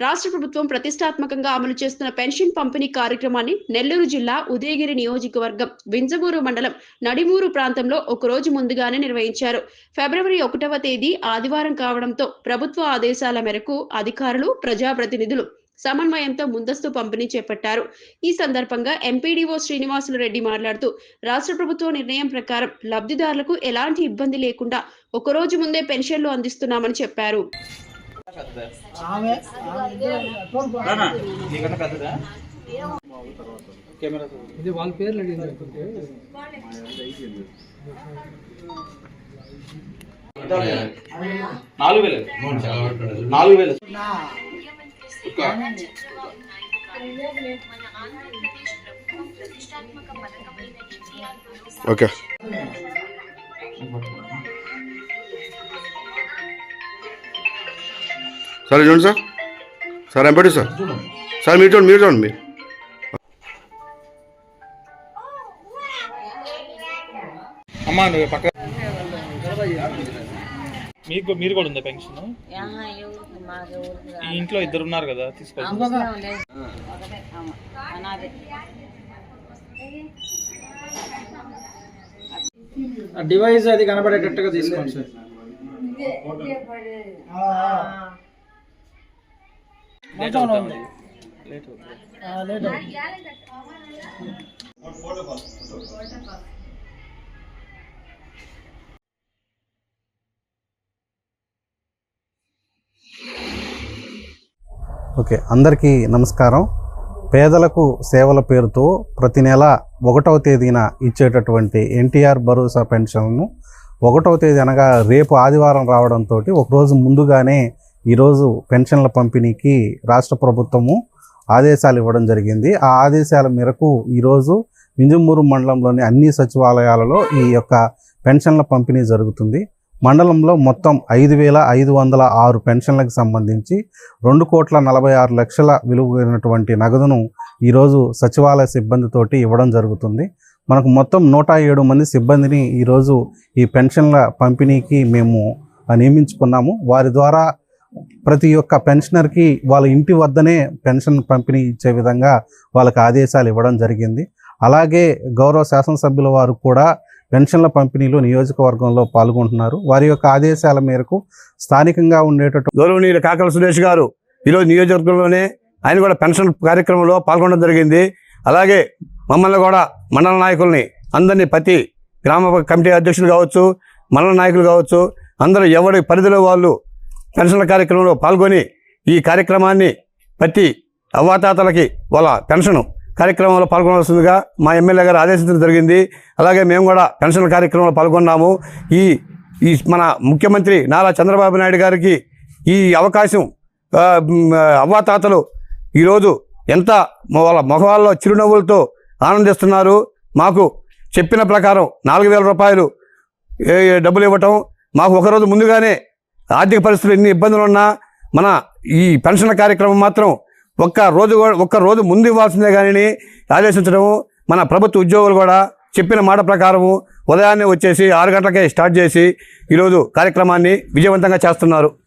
రాష్ట్ర ప్రభుత్వం ప్రతిష్టాత్మకంగా అమలు చేస్తున్న పెన్షన్ పంపిణీ కార్యక్రమాన్ని నెల్లూరు జిల్లా ఉదయగిరి నియోజకవర్గం వింజమూరు మండలం నడిమూరు ప్రాంతంలో ఒక రోజు ముందుగానే నిర్వహించారు. ఫిబ్రవరి ఒకటవ తేదీ ఆదివారం కావడంతో ప్రభుత్వ ఆదేశాల మేరకు అధికారులు ప్రజాప్రతినిధులు సమన్వయంతో ముందస్తు పంపిణీ చేపట్టారు. ఈ సందర్భంగా ఎంపీడీఓ శ్రీనివాసులు రెడ్డి మాట్లాడుతూ రాష్ట్ర ప్రభుత్వ నిర్ణయం ప్రకారం లబ్ధిదారులకు ఎలాంటి ఇబ్బంది లేకుండా ఒక రోజు ముందే పెన్షన్లు అందిస్తున్నామని చెప్పారు. ఇది వాళ్ళ పేర్లు అడిగింది అనుకుంటే. నాలుగు వేలు. నాలుగు వేలు. ఓకే. సార్ చూడండి sir. Sir empty sir? Sir మీరు చూడండి మీరు చూడండి మీరు. అమ్మా నువ్వు పక్క మీకు మీరు కూడా ఉందా పెన్షన్? ఈ. ఇంట్లో ఇద్దరు ఉన్నారు కదా. ఆ డివైస్ అది కనబడేటట్టుగా తీసుకోండి సార్. ఓకే అందరికీ నమస్కారం. పేదలకు సేవల పేరుతో ప్రతి నెల ఒకటవ తేదీన ఇచ్చేటటువంటి ఎన్టీఆర్ భరోసా పెన్షన్ను ఒకటవ తేదీ అనగా రేపు ఆదివారం రావడంతో ఒకరోజు ముందుగానే ఈరోజు పెన్షన్ల పంపిణీకి రాష్ట్ర ప్రభుత్వము ఆదేశాలు ఇవ్వడం జరిగింది. ఆ ఆదేశాల మేరకు ఈరోజు వింజమూరు మండలంలోని అన్ని సచివాలయాలలో ఈ యొక్క పెన్షన్ల పంపిణీ జరుగుతుంది. మండలంలో మొత్తం ఐదు వేల ఐదు వందల ఆరు పెన్షన్లకు సంబంధించి రెండు కోట్ల నలభై ఆరు లక్షల విలువైనటువంటి నగదును ఈరోజు సచివాలయ సిబ్బందితోటి ఇవ్వడం జరుగుతుంది. మనకు మొత్తం నూట ఏడు మంది సిబ్బందిని ఈరోజు ఈ పెన్షన్ల పంపిణీకి మేము నియమించుకున్నాము. వారి ద్వారా ప్రతి ఒక్క పెన్షనర్కి వాళ్ళ ఇంటి వద్దనే పెన్షన్ పంపిణీ ఇచ్చే విధంగా వాళ్ళకి ఆదేశాలు ఇవ్వడం జరిగింది. అలాగే గౌరవ శాసనసభ్యుల వారు కూడా పెన్షన్ల పంపిణీలో నియోజకవర్గంలో పాల్గొంటున్నారు. వారి యొక్క ఆదేశాల మేరకు స్థానికంగా ఉండేటటువంటి గౌరవనీయులు కాకల సురేష్ గారు ఈరోజు నియోజకవర్గంలోనే ఆయన కూడా పెన్షన్ కార్యక్రమంలో పాల్గొనడం జరిగింది. అలాగే మమ్మల్ని కూడా మండల నాయకుల్ని అందరినీ ప్రతి గ్రామ కమిటీ అధ్యక్షులు కావచ్చు మండల నాయకులు కావచ్చు అందరూ ఎవరి పరిధిలో వాళ్ళు పెన్షన్ల కార్యక్రమంలో పాల్గొని ఈ కార్యక్రమాన్ని ప్రతి అవ్వాతాతలకి వాళ్ళ పెన్షన్ కార్యక్రమంలో పాల్గొనవలసిందిగా మా ఎమ్మెల్యే గారు ఆదేశించడం జరిగింది. అలాగే మేము కూడా పెన్షన్ల కార్యక్రమంలో పాల్గొన్నాము. ఈ ఈ మన ముఖ్యమంత్రి నారా చంద్రబాబు నాయుడు గారికి ఈ అవకాశం అవ్వాతాతలు ఈరోజు ఎంత వాళ్ళ మొహవాళ్ళలో చిరునవ్వులతో ఆనందిస్తున్నారు. మాకు చెప్పిన ప్రకారం నాలుగు వేల రూపాయలు ఏ, డబ్బులు ఇవ్వటం మాకు ఒకరోజు ముందుగానే ఆర్థిక పరిస్థితులు ఎన్ని ఇబ్బందులు ఉన్నా మన ఈ పెన్షన్ కార్యక్రమం మాత్రం ఒక్క రోజు ఒక్క రోజు ముందు ఇవ్వాల్సిందే కానీ ఆదేశించడము మన ప్రభుత్వ ఉద్యోగులు కూడా చెప్పిన మాట ప్రకారము ఉదయాన్నే వచ్చేసి ఆరు గంటలకే స్టార్ట్ చేసి ఈరోజు కార్యక్రమాన్ని విజయవంతంగా చేస్తున్నారు.